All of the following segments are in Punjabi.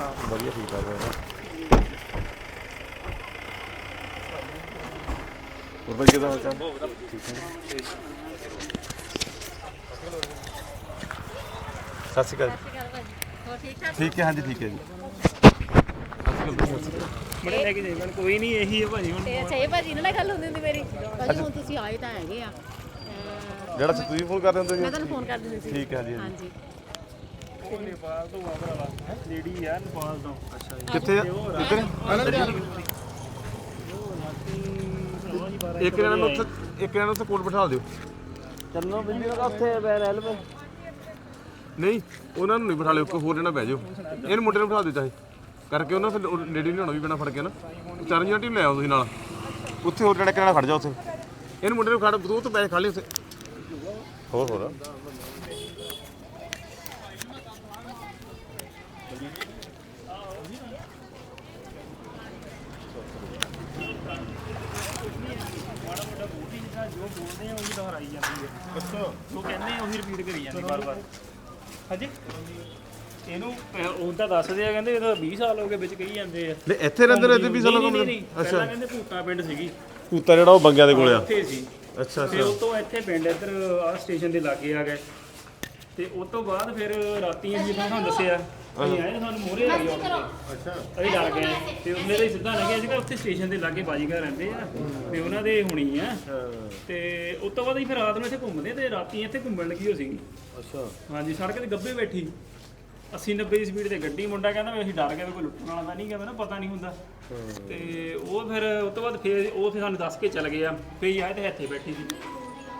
ਸੁਣਾ ਵਧੀਆ ਠੀਕ ਠਾਕ ਹੈ ਹੋਰ ਭਾਈ ਕਿਦਾਂ ਹਾਲ ਚਾਲ? ਠੀਕ ਹੈ ਸਤਿ ਸ਼੍ਰੀ ਅਕਾਲ। ਹੋਰ ਠੀਕ ਠਾਕ? ਠੀਕ ਹੈ ਹਾਂਜੀ ਠੀਕ ਹੈ ਜੀ। ਬੜੇ ਲੈ ਕੇ ਜਾਈਂ ਕੋਈ ਨਹੀਂ ਇਹੀ ਹੈ ਭਾਜੀ ਹੁਣ। ਤੇ ਅੱਛਾ ਇਹ ਭਾਜੀ ਨਾਲ ਨਾ ਗੱਲ ਹੁੰਦੀ ਹੁੰਦੀ ਮੇਰੀ। ਭਾਜੀ ਹੁਣ ਤੁਸੀਂ ਆਏ ਤਾਂ ਹੈਗੇ ਆ। ਜਿਹੜਾ ਤੁਸੀਂ ਫੋਨ ਕਰ ਰਹੇ ਹੁੰਦੇ ਮੈਂ ਜੀ ਤੁਹਾਨੂੰ ਫੋਨ ਕਰ ਦਿੰਦੀ ਸੀ। ਠੀਕ ਹੈ ਜੀ। ਹਾਂਜੀ। ਉਹ ਨੇਪਾਲ ਤੋਂ ਆ ਭਰਾਵਾ ਲੇਡੀ ਆ ਨੇਪਾਲ ਤੋਂ ਅੱਛਾ ਜੀ ਕਿੱਥੇ ਆ? ਇੱਧਰ? ਇੱਕ ਜਣਾ ਨੂੰ ਉੱਥੇ ਇੱਕ ਜਣਾ ਨੂੰ ਉੱਥੇ ਕੋਲ ਬਿਠਾ ਦਿਓ। ਚੱਲੋ ਬਿੱਲੀ ਦਾ ਉੱਥੇ ਬੈ ਰਹਿ ਲਵੇ। ਨਹੀਂ ਉਹਨਾਂ ਨੂੰ ਨਹੀਂ ਬਿਠਾ ਲਿਓ ਕੋਈ ਹੋਰ ਜਣਾ ਬਹਿ ਜਾਓ। ਇਹਨੂੰ ਮੁੰਡੇ ਨੂੰ ਬਿਠਾ ਦਿਓ ਚਾਹੇ। ਕਰਕੇ ਉਹਨਾਂ ਫਿਰ ਲੇਡੀ ਨਹੀਂ ਹੋਣਾ ਵੀ ਬਿਨਾ ਫੜ ਕੇ ਨਾ। ਚਰਨਜੀਤ ਨੂੰ ਲੈ ਆਓ ਤੁਸੀਂ ਨਾਲ। ਉੱਥੇ ਹੋਰ ਜਣਾ ਕਿਹੜਾ ਖੜ ਜਾ ਉੱਥੇ? ਇਹਨੂੰ ਮੁੰਡੇ ਨੂੰ ਖੜ ਤੂੰ ਤੋਂ ਪੈਸੇ ਖਾ ਲਈ ਉੱਥੇ। ਹੋਰ ਹੋਰ। ਬੋਲਦੇ ਆ ਉਹੀ ਦੁਹਰਾਈ ਜਾਂਦੀ ਹੈ। ਅੱਛਾ ਜੋ ਕਹਿੰਦੇ ਆ ਉਹੀ ਰਿਪੀਟ ਕਰੀ ਜਾਂਦੀ ਬਾਰ-ਬਾਰ। ਹਾਂਜੀ? ਇਹਨੂੰ ਉਹ ਤਾਂ ਦੱਸਦੇ ਆ ਕਹਿੰਦੇ ਇਹਦਾ 20 ਸਾਲ ਹੋ ਗਏ ਵਿੱਚ ਕਹੀ ਜਾਂਦੇ ਆ। ਲੈ ਇੱਥੇ ਰਹਿੰਦੇ ਰਹਿੰਦੇ ਵੀ ਸਾਲਾਂ ਨਹੀਂ, ਕੰਮ ਨਹੀਂ, ਨਹੀਂ, ਪਹਿਲਾਂ ਕਹਿੰਦੇ ਭੂਤਾ ਪਿੰਡ ਸੀਗੀ। ਕੁੱਤਾ ਜਿਹੜਾ ਉਹ ਬੰਗਿਆਂ ਦੇ ਕੋਲੇ ਆ। ਉੱਥੇ ਸੀ। ਅੱਛਾ ਤੇ ਉਹ ਤੋਂ ਇੱਥੇ ਪਿੰਡ ਇੱਧਰ ਆ ਸਟੇਸ਼ਨ ਦੇ ਲਾਗੇ ਆ ਗਏ। ਤੇ ਉਸ ਤੋਂ ਬਾਅਦ ਫਿਰ ਰਾਤੀ ਅਸੀਂ ਤੁਹਾਨੂੰ ਦੱਸਿਆ ਅਸੀਂ ਆਏ ਤਾਂ ਸਾਨੂੰ ਮੋਰੇ ਆ ਗਿਆ ਅੱਛਾ। ਅਸੀਂ ਡਰ ਗਏ। ਤੇ ਉਹਨੇ ਦੇ ਸਿੱਧਾ ਲੱਗਿਆ ਸੀਗਾ ਉੱਥੇ ਸਟੇਸ਼ਨ ਦੇ ਲਾਗੇ ਬਾਜੀਗਰ ਰਹਿੰਦੇ ਆ। ਤੇ ਉਹਨਾਂ ਦੇ ਹੁਣੀ ਆ। ਤੇ ਉਸ ਤੋਂ ਬਾਅਦ ਅਸੀਂ ਫਿਰ ਰਾਤ ਨੂੰ ਇੱਥੇ ਘੁੰਮਦੇ ਤੇ ਰਾਤੀ ਇੱਥੇ ਘੁੰਮਣ ਲੱਗੀ ਹੋ ਸੀਗੀ। ਅੱਛਾ। ਹਾਂਜੀ ਸੜਕ ਤੇ ਗੱਬੇ ਬੈਠੀ। 80 90 ਦੀ ਸਪੀਡ ਤੇ ਗੱਡੀ ਮੁੰਡਾ ਕਹਿੰਦਾ ਵੀ ਅਸੀਂ ਡਰ ਗਏ ਵੀ ਕੋਈ ਲੁੱਟਣ ਵਾਲਾ ਤਾਂ ਨਹੀਂ ਪਤਾ ਨਹੀਂ ਹੁੰਦਾ। ਤੇ ਉਹ ਫਿਰ ਉਸ ਤੋਂ ਬਾਅਦ ਫਿਰ ਉਹ ਫਿਰ ਸਾਨੂੰ ਦੱਸ ਕੇ ਚੱਲ ਗਏ ਆ ਵੀ ਆਏ ਤੇ ਇੱਥੇ ਬੈਠੀ ਸੀ।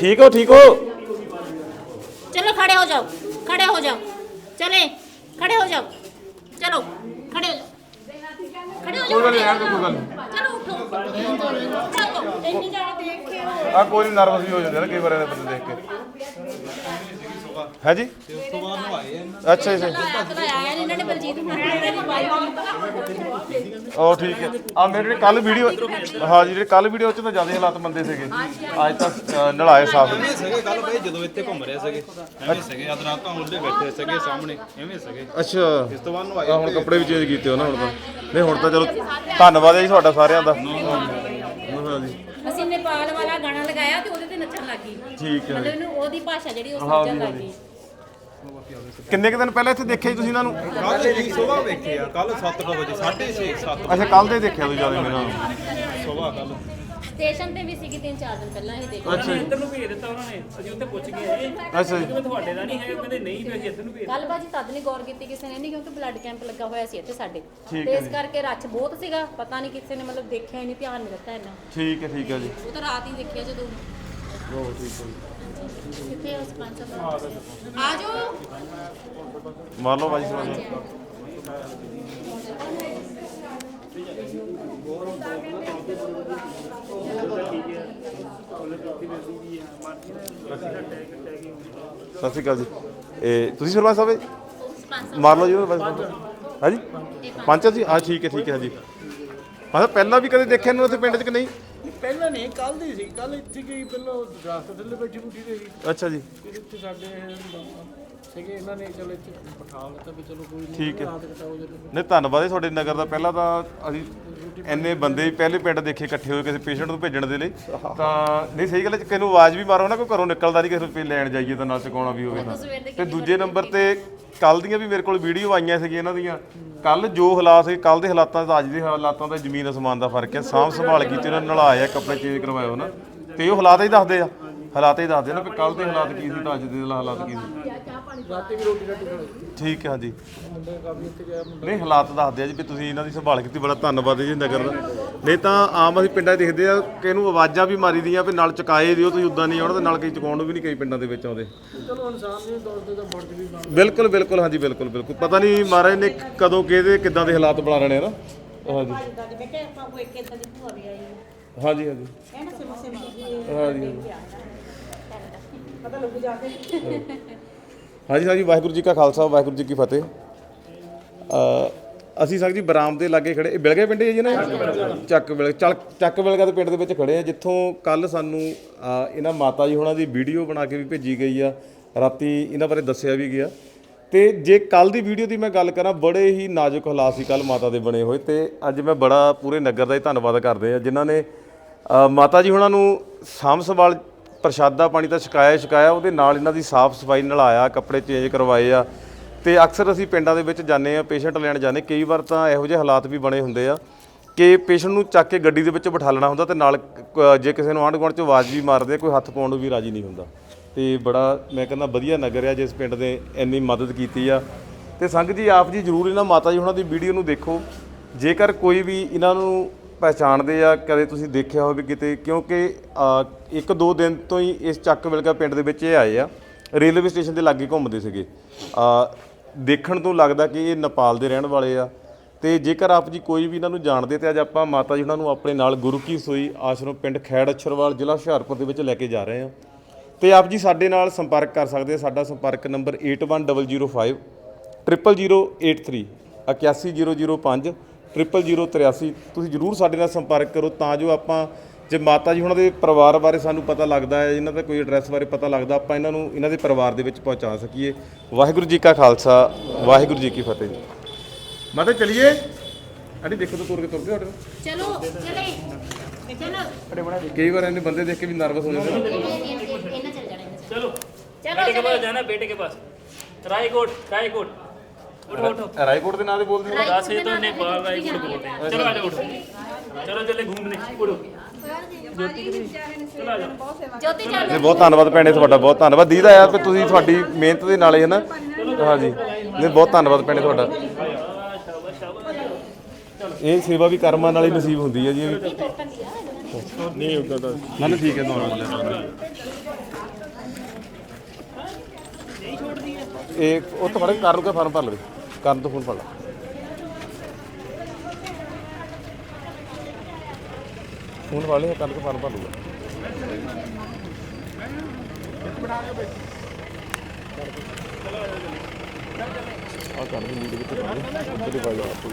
ठीक हो ठीक हो चलो खड़े हो जाओ खड़े हो जाओ चले खड़े हो जाओ चलो खड़े हो जाओ खड़े हो जाओ कोई गल नहीं यार, कोई गल नहीं। चलो उठो चलो इतनी ज्यादा देख के आ कोई नहीं नर्वस भी हो जाते हैं ना कई बार ऐसे बंदे देख के ਹੈ ਜੀ ਅੱਛਾ ਜੀ। ਉਹ ਠੀਕ ਹੈ। ਆ ਮੇਰੇ ਕੱਲ ਵੀਡੀਓ ਹਾਂ ਜੀ ਜਿਹੜੇ ਕੱਲ ਵੀਡੀਓ ਚ ਤਾਂ ਜ਼ਿਆਦਾ ਹਾਲਾਤ ਮੰਦੇ ਸੀਗੇ। ਅੱਜ ਤਾਂ ਅ, ਸਾਫ਼ ਨੇ। ਸੀਗੇ ਕੱਲ ਬਈ ਜਦੋਂ ਇੱਥੇ ਘੁੰਮ ਰਹੇ ਸੀਗੇ। ਐਵੇਂ ਸੀਗੇ ਅੱਜ ਰਾਤ ਤਾਂ ਉਹਦੇ ਬੈਠੇ ਸੀਗੇ ਸਾਹਮਣੇ। ਐਵੇਂ ਸੀਗੇ। ਅੱਛਾ। ਇਸ ਤੋਂ ਬਾਅਦ ਨੂੰ ਆਏ ਹੁਣ ਕੱਪੜੇ ਵੀ ਚੇਂਜ ਕੀਤੇ ਹੋ ਨਾ ਹੁਣ ਤਾਂ। ਨਹੀਂ ਹੁਣ ਤਾਂ ਚਲੋ ਧੰਨਵਾਦ ਹੈ ਜੀ ਤੁਹਾਡਾ ਸਾਰਿਆਂ ਦਾ। ਅਸੀਂ ਨੇਪਾਲ ਵਾਲਾ ਗਾਣਾ ਲਗਾਇਆ ਤੇ ਉਹਦੇ ਠੀਕ ਹੈ ਮਤਲਬ ਇਹਨੂੰ ਉਹਦੀ ਭਾਸ਼ਾ ਜਿਹੜੀ ਉਹ ਸਮਝਣ ਉਹਦੀ- ਲੱਗੀ ਕਿੰਨੇ ਕੁ ਦਿਨ ਪਹਿਲਾਂ ਇੱਥੇ ਦੇਖਿਆ ਜੀ ਤੁਸੀਂ ਇਹਨਾਂ ਨੂੰ? ਕੱਲ ਜੀ ਸਵੇਰ ਵੇਖੇ ਆ ਕੱਲ 7 ਵਜੇ 6:30 7 ਅੱਛਾ ਕੱਲ ਦੇ ਦੇਖਿਆ ਤੁਸੀਂ ਜ਼ਿਆਦਾ ਇਹਨਾਂ ਨੂੰ ਸਵੇਰ ਕੱਲ ਸਟੇਸ਼ਨ ਤੇ ਵੀ ਸੀਗੀ ਤਿੰਨ ਚਾਰ ਦਿਨ ਪਹਿਲਾਂ ਹੀ ਦੇਖਿਆ। ਅੱਛਾ ਇੱਧਰ ਨੂੰ ਭੇਜ ਦਿੱਤਾ ਉਹਨਾਂ ਨੇ। ਅਸੀਂ ਉੱਥੇ ਪੁੱਛ ਕੇ ਆਏ ਅੱਛਾ ਜੀ। ਕਿ ਤੁਹਾਡੇ ਦਾ ਨਹੀਂ ਹੈ ਕਹਿੰਦੇ ਨਹੀਂ ਫਿਰ ਅਸੀਂ ਇੱਧਰ ਨੂੰ ਭੇਜ ਕੱਲ ਬਾਜੀ ਤਦ ਨਹੀਂ ਗੌਰ ਕੀਤੀ ਕਿਸੇ ਨੇ ਨਹੀਂ ਕਿਉਂਕਿ ਬਲੱਡ ਕੈਂਪ ਲੱਗਾ ਹੋਇਆ ਸੀ ਇੱਥੇ ਸਾਡੇ। ਠੀਕ ਤੇ ਹੈ ਇਸ ਕਰਕੇ ਰੱਛ ਬਹੁਤ ਸੀਗਾ ਪਤਾ ਨਹੀਂ ਕਿਸੇ ਨੇ ਮਤਲਬ ਦੇਖਿਆ ਹੀ ਨਹੀਂ ਧਿਆਨ ਨਹੀਂ ਦਿੱਤਾ ਇੰਨਾ। ਠੀਕ ਹੈ ਠੀਕ ਹੈ ਜੀ। ਉਹ ਤਾਂ ਰਾਤ ਹੀ ਦੇਖਿਆ ਜਦੋਂ। ਉਹ ਠੀਕ ਹੈ ਕਿੱਥੇ ਉਸ ਪੰਜ ਸਾਹਿਬ ਆ ਜਾਓ ਮਾਰ ਲਓ ਬਾਜੀ ਸਵਾਲ ਸਤਿ ਸ਼੍ਰੀ ਅਕਾਲ ਜੀ ਇਹ ਤੁਸੀਂ ਸਰਪੰਚ ਸਾਹਿਬ ਹੈ ਜੀ? ਪੰਜ ਮਾਰ ਲਓ ਜੀ ਉਹਨੂੰ ਬਸ ਹਾਂਜੀ ਪੰਚ ਜੀ ਹਾਂ ਠੀਕ ਹੈ ਠੀਕ ਹੈ ਜੀ ਮੈਂ ਪਹਿਲਾਂ ਵੀ ਕਦੇ ਦੇਖਿਆ ਨੂੰ ਉੱਥੇ ਪਿੰਡ 'ਚ ਕਿ ਨਹੀਂ ਪਹਿਲਾਂ ਨਹੀਂ ਕੱਲ ਦੀ ਸੀ। ਕੱਲ ਇੱਥੇ ਗਈ ਪਹਿਲਾਂ ਦਰਖਤ ਥੱਲੇ ਬੈਠੀ ਬੁੱਢੀ ਰਹੀ ਅੱਛਾ ਜੀ। ਫਿਰ ਇੱਥੇ ਸਾਡੇ ਸੀਗੇ ਇਹਨਾਂ ਨੇ ਚਲੋ ਇੱਥੇ ਬਿਠਾ ਲਿੱਤਾ ਵੀ ਚਲੋ ਕੋਈ ਨਹੀਂ ਠੀਕ ਹੈ। ਰਾਤ ਕਟਾਓ ਜਦੋਂ ਨਹੀਂ ਧੰਨਵਾਦ ਹੈ ਤੁਹਾਡੇ ਨਗਰ ਦਾ। ਪਹਿਲਾਂ ਤਾਂ ਅਸੀਂ ਇੰਨੇ ਬੰਦੇ ਪਹਿਲੇ ਪਿੰਡ ਦੇਖੇ ਇਕੱਠੇ ਹੋਏ ਕਿਸੇ ਪੇਸ਼ੈਂਟ ਨੂੰ ਭੇਜਣ ਦੇ ਲਈ। ਤਾਂ ਨਹੀਂ ਸਹੀ ਗੱਲ ਹੈ ਕਿਸੇ ਨੂੰ ਆਵਾਜ਼ ਵੀ ਮਾਰੋ ਨਾ ਕੋਈ ਘਰੋਂ ਨਿਕਲਦਾ ਨਹੀਂ ਕਿਸੇ ਨੂੰ ਲੈਣ ਜਾਈਏ ਤਾਂ ਨਾਲ ਚਕਾਉਣਾ ਵੀ ਹੋਵੇ ਤੇ ਦੂਜੇ ਨੰਬਰ ਤੇ ਕੱਲ ਦੀਆਂ ਵੀ ਮੇਰੇ ਕੋਲ ਵੀਡੀਓ ਆਈਆਂ ਸੀਗੀਆਂ ਇਹਨਾਂ ਦੀਆਂ। ਕੱਲ ਜੋ ਹਾਲਾਤ ਸੀ ਕੱਲ ਦੇ ਹਾਲਾਤਾਂ ਦਾ ਅੱਜ ਦੇ ਹਾਲਾਤਾਂ ਦਾ ਜ਼ਮੀਨ ਅਸਮਾਨ ਦਾ ਫ਼ਰਕ ਹੈ। ਸਾਂਭ ਸੰਭਾਲ ਕੀਤੀ ਉਹਨਾਂ ਨੇ ਨਲਾਇਆ ਕੱਪੜੇ ਚੇਂਜ ਕਰਵਾਏ ਉਹਨਾਂ ਤੇ ਉਹ ਹਾਲਾਤ ਹੀ ਦੱਸਦੇ ਆ। ਹਾਲਾਤ ਹੀ ਦੱਸਦੇ ਨਾ ਵੀ ਕੱਲ ਦੇ ਹਾਲਾਤ ਕੀ ਸੀ ਤਾਂ ਅੱਜ ਦੇ ਹਾਲਾਤ ਕੀ ਸੀ? ਰਾਤੀ ਵੀ ਰੋਟੀ ਰਾਟੀ ਖਾਣੀ ਠੀਕ ਹੈ ਹਾਂਜੀ। ਮੁੰਡੇ ਕਾਫੀ ਇੱਥੇ ਗਿਆ ਮੁੰਡਾ ਨਹੀਂ ਹਾਲਾਤ ਦੱਸਦੇ ਆ ਜੀ ਵੀ ਤੁਸੀਂ ਇਹਨਾਂ ਦੀ ਸੰਭਾਲ ਕੀਤੀ ਬੜਾ ਧੰਨਵਾਦ ਜੀ ਨਗਰ ਦਾ। ਨਹੀਂ ਤਾਂ ਆਮ ਅਸੀਂ ਪਿੰਡਾਂ 'ਚ ਦੇਖਦੇ ਆ ਕਿ ਇਹਨੂੰ ਆਵਾਜ਼ਾਂ ਵੀ ਮਾਰੀ ਦੀਆਂ ਵੀ ਨਾਲ ਚੁਕਾਏ ਦਿਓ ਤੁਸੀਂ ਉਦਾਂ ਨਹੀਂ ਆਉਣਾ ਤੇ ਨਾਲ ਕਈ ਚੁਕਾਉਣ ਨੂੰ ਵੀ ਨਹੀਂ ਕਈ ਪਿੰਡਾਂ ਦੇ ਵਿੱਚ ਆਉਂਦੇ। ਚਲੋ ਇਨਸਾਨ ਦੇ ਤੌਰ ਤੇ ਤਾਂ ਫਰਜ਼ ਵੀ ਬਣਦਾ। ਬਿਲਕੁਲ ਬਿਲਕੁਲ ਹਾਂਜੀ ਬਿਲਕੁਲ ਬਿਲਕੁਲ। ਪਤਾ ਨਹੀਂ ਮਹਾਰਾਜ ਨੇ ਕਦੋਂ ਕਿਹਦੇ ਕਿੱਦਾਂ ਦੇ ਹਾਲਾਤ ਬਣਾ ਰਹੇ ਨੇ ਨਾ। ਹਾਂਜੀ। ਬੇਟੇ ਆਪਾਂ ਕੋਈ ਇੱਕ ਇਦਾਂ ਦੀ ਭੂਆ ਵੀ ਆਈ ਹੈ। ਹਾਂਜੀ ਹਾਂਜੀ। ਪਤਾ ਲੱਗੂ ਜਾ ਕੇ। ਹਾਂਜੀ ਹਾਂਜੀ ਵਾਹਿਗੁਰੂ ਜੀ ਕਾ ਖਾਲਸਾ ਵਾਹਿਗੁਰੂ ਜੀ ਕੀ ਫਤਿਹ। ਅ ਅਸੀਂ ਸਰ ਜੀ ਬਰਾਮ ਦੇ ਲਾਗੇ ਖੜੇ ਇਹ ਬਿਲਗੇ ਪਿੰਡ ਹੈ ਜੀ ਨਾ? ਚੱਕ ਬਿਲ ਚੱਲ ਚੱਕ ਬਿਲਗਾ ਦੇ ਪਿੰਡ ਦੇ ਵਿੱਚ ਖੜੇ ਆ ਜਿੱਥੋਂ ਕੱਲ ਸਾਨੂੰ ਅ, ਇਹਨਾਂ ਮਾਤਾ ਜੀ ਹੋਣਾ ਦੀ ਵੀਡੀਓ ਬਣਾ ਕੇ ਵੀ ਭੇਜੀ ਗਈ ਆ। ਰਾਤੀ ਇਹਨਾਂ ਬਾਰੇ ਦੱਸਿਆ ਵੀ ਗਿਆ। ਤੇ ਜੇ ਕੱਲ ਦੀ ਵੀਡੀਓ ਦੀ ਮੈਂ ਗੱਲ ਕਰਾਂ ਬੜੇ ਹੀ ਨਾਜ਼ੁਕ ਹਾਲਾਤ ਸੀ ਕੱਲ ਮਾਤਾ ਦੇ ਬਣੇ ਹੋਏ। ਤੇ ਅੱਜ ਮੈਂ ਬੜਾ ਪੂਰੇ ਨਗਰ ਦਾ ਹੀ ਧੰਨਵਾਦ ਕਰਦੇ ਆ ਜਿਨ੍ਹਾਂ ਨੇ ਅ, ਮਾਤਾ ਜੀ ਹੁਣਾਂ ਨੂੰ ਸਾਂਭ ਸੰਭਾਲ ਪ੍ਰਸ਼ਾਦਾ ਪਾਣੀ ਤਾਂ ਛਕਾਇਆ ਹੀ ਛਕਾਇਆ, ਉਹਦੇ ਨਾਲ ਇਹਨਾਂ ਦੀ ਸਾਫ਼ ਸਫ਼ਾਈ ਨਲਾਇਆ ਕੱਪੜੇ ਚੇਂਜ ਕਰਵਾਏ ਆ। ਤੇ ਅਕਸਰ ਅਸੀਂ ਪਿੰਡਾਂ ਦੇ ਵਿੱਚ ਜਾਂਦੇ ਆ ਪੇਸ਼ੈਂਟ ਲੈਣ ਜਾਂਦੇ ਕਈ ਵਾਰ ਤਾਂ ਇਹੋ ਜਿਹੇ ਹਾਲਾਤ ਵੀ ਬਣੇ ਹੁੰਦੇ ਆ ਕਿ ਪੇਸ਼ੈਂਟ ਨੂੰ ਚੱਕ ਕੇ ਗੱਡੀ ਦੇ ਵਿੱਚ ਬਿਠਾਲਣਾ ਹੁੰਦਾ ਤੇ ਨਾਲ ਕ- ਜੇ ਕਿਸੇ ਨੂੰ ਆਂਢ ਗੁਆਂਢ ਚ ਆਵਾਜ਼ ਵੀ ਮਾਰਦੇ ਕੋਈ ਹੱਥ ਪਾਉਣ ਨੂੰ ਵੀ ਰਾਜੀ ਨਹੀਂ ਹੁੰਦਾ। ਤੇ ਬੜਾ, ਮੈਂ ਕਹਿੰਦਾ ਵਧੀਆ ਨਗਰ ਆ ਜਿਸ ਪਿੰਡ ਦੇ ਇੰਨੀ ਮਦਦ ਕੀਤੀ ਆ। ਤੇ ਸੰਗਤ ਜੀ, ਆਪ ਜੀ ਜਰੂਰ ਇਹਨਾਂ ਮਾਤਾ ਜੀ ਉਹਨਾਂ ਦੀ ਵੀਡੀਓ ਨੂੰ ਦੇਖੋ। ਜੇਕਰ ਕੋਈ ਵੀ ਇਹਨਾਂ ਨੂੰ ਪਹਿਚਾਣਦੇ ਆ ਕਦੇ ਤੁਸੀਂ ਦੇਖਿਆ ਹੋਵੇ ਕਿਤੇ ਕਿਉਂਕਿ ਅ, ਇੱਕ ਦੋ ਦਿਨ ਤੋਂ ਹੀ ਇਸ ਚੱਕ ਵਿਲਗਾ ਪਿੰਡ ਦੇ ਵਿੱਚ ਇਹ ਆਏ ਆ। ਰੇਲਵੇ ਸਟੇਸ਼ਨ ਦੇ ਲਾਗੇ ਘੁੰਮਦੇ ਸੀਗੇ। ਅ, ਦੇਖਣ ਤੋਂ ਲੱਗਦਾ ਕਿ ਇਹ ਨੇਪਾਲ ਦੇ ਰਹਿਣ ਵਾਲੇ ਆ। ਤੇ ਜੇਕਰ ਆਪ ਜੀ ਕੋਈ ਵੀ ਇਹਨਾਂ ਨੂੰ ਜਾਣਦੇ ਤੇ ਅੱਜ ਆਪਾਂ ਮਾਤਾ ਜੀ ਉਹਨਾਂ ਨੂੰ ਆਪਣੇ ਨਾਲ ਗੁਰੂ ਕੀ ਸੋਈ ਆਸ਼ਰਮ ਪਿੰਡ ਖੈੜ ਅਛਰਵਾਲ ਜ਼ਿਲ੍ਹਾ ਹੁਸ਼ਿਆਰਪੁਰ ਦੇ ਵਿੱਚ ਲੈ ਕੇ ਜਾ ਰਹੇ ਹਾਂ। ਤੇ ਆਪ ਜੀ ਸਾਡੇ ਨਾਲ ਸੰਪਰਕ ਕਰ ਸਕਦੇ ਆ। ਸਾਡਾ ਸੰਪਰਕ ਨੰਬਰ 81005 00083 81005 00083 ਤੁਸੀਂ ਜਰੂਰ ਸਾਡੇ ਨਾਲ ਸੰਪਰਕ ਕਰੋ ਤਾਂ ਜੋ ਆਪਾਂ ਜੇ ਮਾਤਾ ਜੀ ਉਹਨਾਂ ਦੇ ਪਰਿਵਾਰ ਬਾਰੇ ਸਾਨੂੰ ਪਤਾ ਲੱਗਦਾ ਹੈ ਇਹਨਾਂ ਦਾ ਕੋਈ ਐਡਰੈਸ ਬਾਰੇ ਪਤਾ ਲੱਗਦਾ ਆਪਾਂ ਇਹਨਾਂ ਨੂੰ ਇਹਨਾਂ ਦੇ ਪਰਿਵਾਰ ਦੇ ਵਿੱਚ ਪਹੁੰਚਾ ਸਕੀਏ। ਵਾਹਿਗੁਰੂ ਜੀ ਕਾ ਖਾਲਸਾ ਵਾਹਿਗੁਰੂ ਜੀ ਕੀ ਫਤਿਹ। ਮਾਤਾ ਚਲਿਏ? ਅੜੀ ਦੇਖੋ ਤਾਂ ਤੁਰ ਕੇ ਤੁਰ ਗਏ ਆਟੋ ਚਲੋ ਚਲੇ। ਚਲੋ। ਕਈ ਵਾਰ ਇਹਨੇ ਬੰਦੇ ਦੇਖ ਕੇ ਵੀ ਨਰਵਸ ਹੋ ਜਾਂਦੇ ਨੇ। ਇਹਨਾਂ ਚਲ ਜਾਣਾ ਚਲੋ। ਚਲੋ ਬੇਟੇ ਕੇ ਪਾਸ ਜਾਣਾ ਬੇਟੇ ਕੇ ਪਾਸ। ਰਾਏਕੋਟ ਰਾਏਕੋਟ। ਰਾਏਕੋਟ ਦੇ ਨਾਂ ਬਹੁਤ ਧੰਨਵਾਦ ਭੈਣੇ ਤੁਹਾਡਾ ਬਹੁਤ ਧੰਨਵਾਦ ਦੀਦਾ ਆ ਕਿ ਤੁਸੀਂ ਤੁਹਾਡੀ ਮਿਹਨਤ ਦੇ ਨਾਲ ਹੀ ਹਨਾ ਹਾਂਜੀ ਨਹੀਂ ਬਹੁਤ ਧੰਨਵਾਦ ਭੈਣੇ ਤੁਹਾਡਾ ਇਹ ਸੇਵਾ ਵੀ ਕਰਮਾਂ ਨਾਲ ਹੀ ਨਸੀਬ ਹੁੰਦੀ ਹੈ ਜੀ ਇਹ ਨਹੀਂ ਠੀਕ ਹੈ ਨੋਰਮਲ ਇਹ ਉੱਥੇ ਫੜ ਕੇ ਕਰਨ ਕੇ ਫਾਰਮ ਭਰ ਲਵੇ ਕਰਨ ਤੋਂ ਫੋਨ ਭਰ ਲਾ। ਫੋਨ ਵਾਲੇ ਕਰਨ ਤੋਂ ਫਾਰਮ ਭਰ ਲੂਗਾ ਆ। ਕਰ ਦੇ ਲੀਡ ਕਿਤੇ ਉਹਦੇ ਬਾਈ ਆਪੋ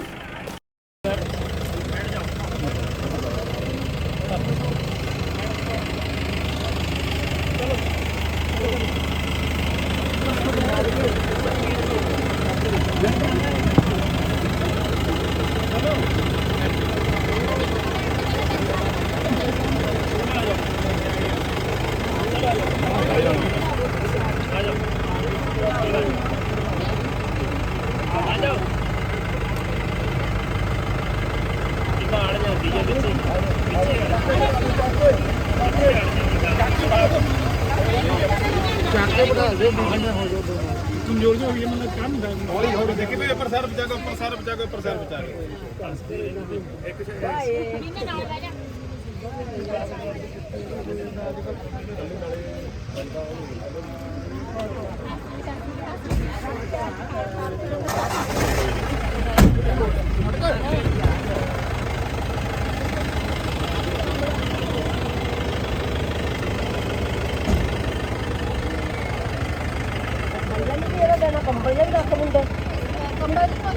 ਚਾਕੇ ਬਣਾ ਦੇ ਬਿਜਨੇ ਹੋ ਜੋ ਕਮਜ਼ੋਰ ਹੋ ਗਈ ਮਤਲਬ ਕੰਮ ਦਾ ਹੌਲੀ ਹੌਲੀ ਦੇਖੀ ਵੀ ਉੱਪਰ ਸਰ ਬਚਾ ਕੇ ਉੱਪਰ ਸਰ ਬਚਾ ਕੇ ਉੱਪਰ ਸਰ ਬਚਾ ਕੇ ਇੱਕ ਜਿਹਨੇ ਨਾਲ ਬਹਿ ਜਾ ਅੱਜ ਕੱਲ੍ਹ ਨਾਲੇ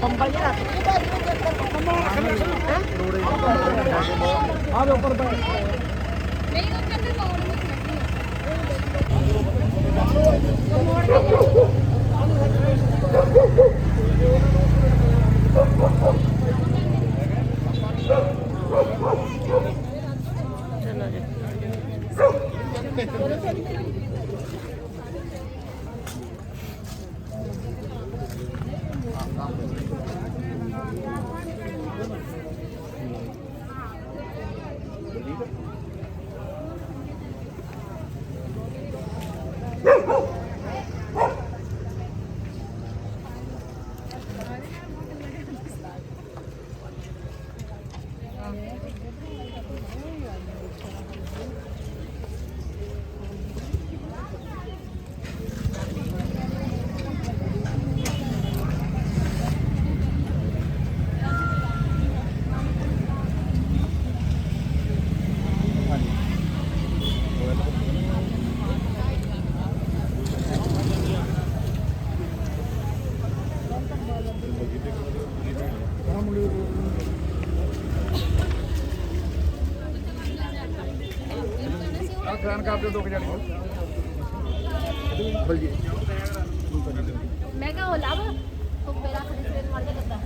ਕੰਬਲ ਨਹੀਂ ਰੱਖ ਕੰਬਲ ਰੱਖ ਲੈ ਸੁਣ ਆ ਦੇ ਉੱਪਰ ਬੈ ਨਹੀਂ ਉੱਪਰ ਤੇ ਕੌਣ ਚਲੋ ਜੀ ਕਰ ਦਿਓ ਦੋ ਕੁ ਜਣੇ ਮੈਂ ਕਿਹਾ ਉਹ ਲੱਭ ਧੁੱਪੇ ਰੱਖ ਦੇ ਸਵੇਰ ਜਾ ਲੱਗਾ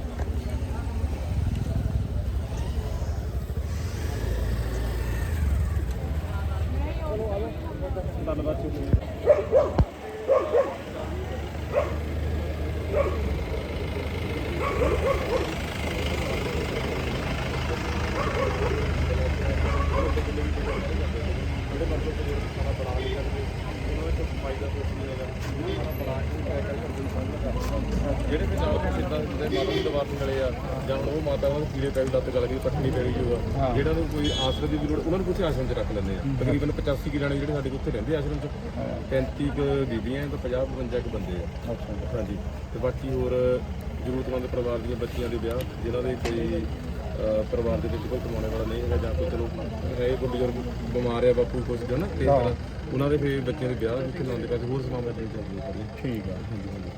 ਜਿਹੜੇ ਵੀ ਨਾਲ ਸਿੱਧਾ ਦੇ ਦਵਾਰ ਮਿਲੇ ਆ ਜਾਂ ਉਹ ਮਾਤਾ ਉਹਨਾਂ ਨੂੰ ਕੀੜੇ ਪੈ ਗਏ ਲੱਤ ਗਲ ਗਈ ਪੱਟਣੀ ਪੈ ਗਈ ਹੋਆ ਜਿਹੜਾ ਨੂੰ ਕੋਈ ਆਸਰੇ ਦੀ ਵੀ ਲੋੜ ਉਹਨਾਂ ਨੂੰ ਕੁਝ ਆਸ਼ਰਮ 'ਚ ਰੱਖ ਲੈਂਦੇ ਆ। ਤਕਰੀਬਨ 85 ਕੀ ਜਾਣੇ ਜਿਹੜੇ ਸਾਡੇ ਕੋਲ ਉੱਥੇ ਰਹਿੰਦੇ ਆ ਆਸ਼ਰਮ 'ਚ 35 ਕੁ ਬੀਬੀਆਂ ਤੇ 50 52 ਕੁ ਬੰਦੇ ਆ। ਹਾਂਜੀ। ਤੇ ਬਾਕੀ ਹੋਰ ਜ਼ਰੂਰਤਮੰਦ ਪਰਿਵਾਰ ਦੀਆਂ ਬੱਚੀਆਂ ਦੇ ਵਿਆਹ ਜਿਨ੍ਹਾਂ ਦੇ ਕੋਈ ਪਰਿਵਾਰ ਦੇ ਵਿੱਚ ਕੋਈ ਕਮਾਉਣੇ ਵਾਲਾ ਨਹੀਂ ਹੈਗਾ ਜਾਂ ਕੋਈ ਚਲੋ ਹੈ ਕੋਈ ਬਜ਼ੁਰਗ ਬਿਮਾਰ ਆ ਬਾਪੂ ਕੁਝ ਨਾ ਤੇ ਉਹਨਾਂ ਦੇ ਫਿਰ ਬੱਚਿਆਂ ਦੇ ਵਿਆਹ ਜਿੱਥੇ ਲਾਉਂਦੇ ਪਾਸੇ ਹੋਰ ਸਮਾਂ ਮੈਂ ਚਾਹੀਦਾ ਠੀਕ ਆ। ਹਾਂਜੀ।